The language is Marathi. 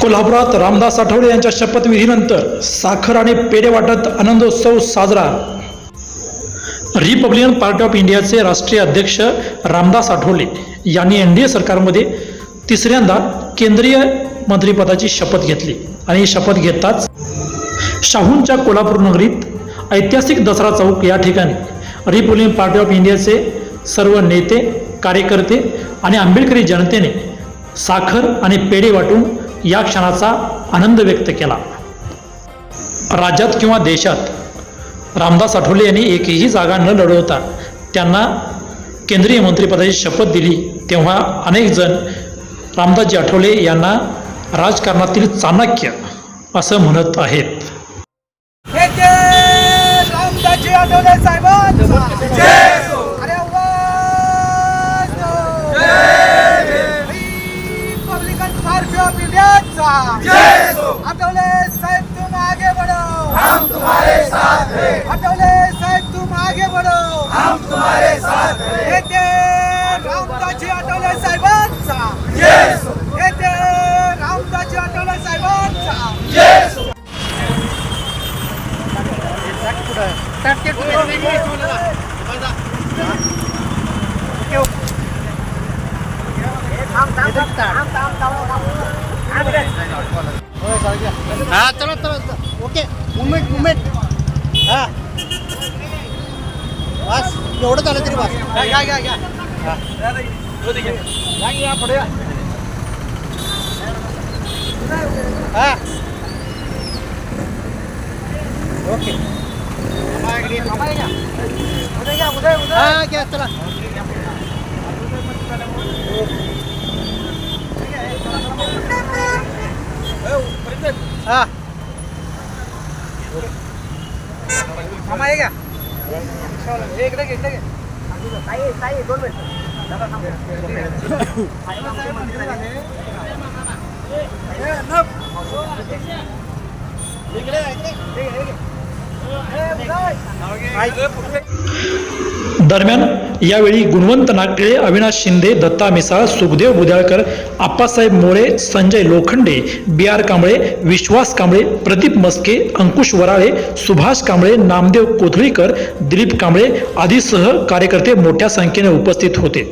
कोल्हापुरात रामदास आठवले यांच्या शपथविधीनंतर साखर आणि पेढे वाटत आनंदोत्सव साजरा. रिपब्लिकन पार्टी ऑफ इंडियाचे राष्ट्रीय अध्यक्ष रामदास आठवले यांनी एन डी ए सरकारमध्ये तिसऱ्यांदा केंद्रीय मंत्रिपदाची शपथ घेतली आणि शपथ घेताच शाहूंच्या कोल्हापूर नगरीत ऐतिहासिक दसरा चौक या ठिकाणी रिपब्लिकन पार्टी ऑफ इंडियाचे सर्व नेते कार्यकर्ते आणि आंबेडकरी जनतेने साखर आणि पेढे वाटून या क्षणाचा आनंद व्यक्त केला. राज्यात किंवा देशात रामदास आठवले यांनी एकही जागा न लढवता त्यांना केंद्रीय मंत्रिपदाची शपथ दिली. तेव्हा अनेक जण रामदासजी आठवले यांना राजकारणातील चाणक्य असं म्हणत आहेत. इंडियाचा आठवले साहेब तुम आगे बढ़ो हम तुम्हारे साथ हैं. आठवले साहेब तुम आगे बढ़ो हम तुम्हारे साथ हैं. हे जे रामदासजी आठवले साहेबांचा. हे जे रामदासजी आठवले साहेबांचा हा चला चला ओके मुवमेंट मुवमेंट हा. बस एवढं झालं तरी बस. घ्या घ्या घ्या हा. ओके. उद्या घ्या उद्या उद्या हा घ्या चला. हा. मामा हे घ्या. हे इकडे घे, इकडे घे. ताई, ताई, दोन मिनिटं. दादा, दरम्यान यावेळी गुणवंत नागले अविनाश शिंदे दत्ता मिसाळ सुखदेव बुद्याळकर आप्पासाहेब मोळे संजय लोखंडे बी आर कांबळे विश्वास कांबळे प्रदीप मस्के अंकुश वराळे सुभाष कांबळे नामदेव कोथळीकर दिलीप कांबळे आदीसह कार्यकर्ते मोठ्या संख्येने उपस्थित होते.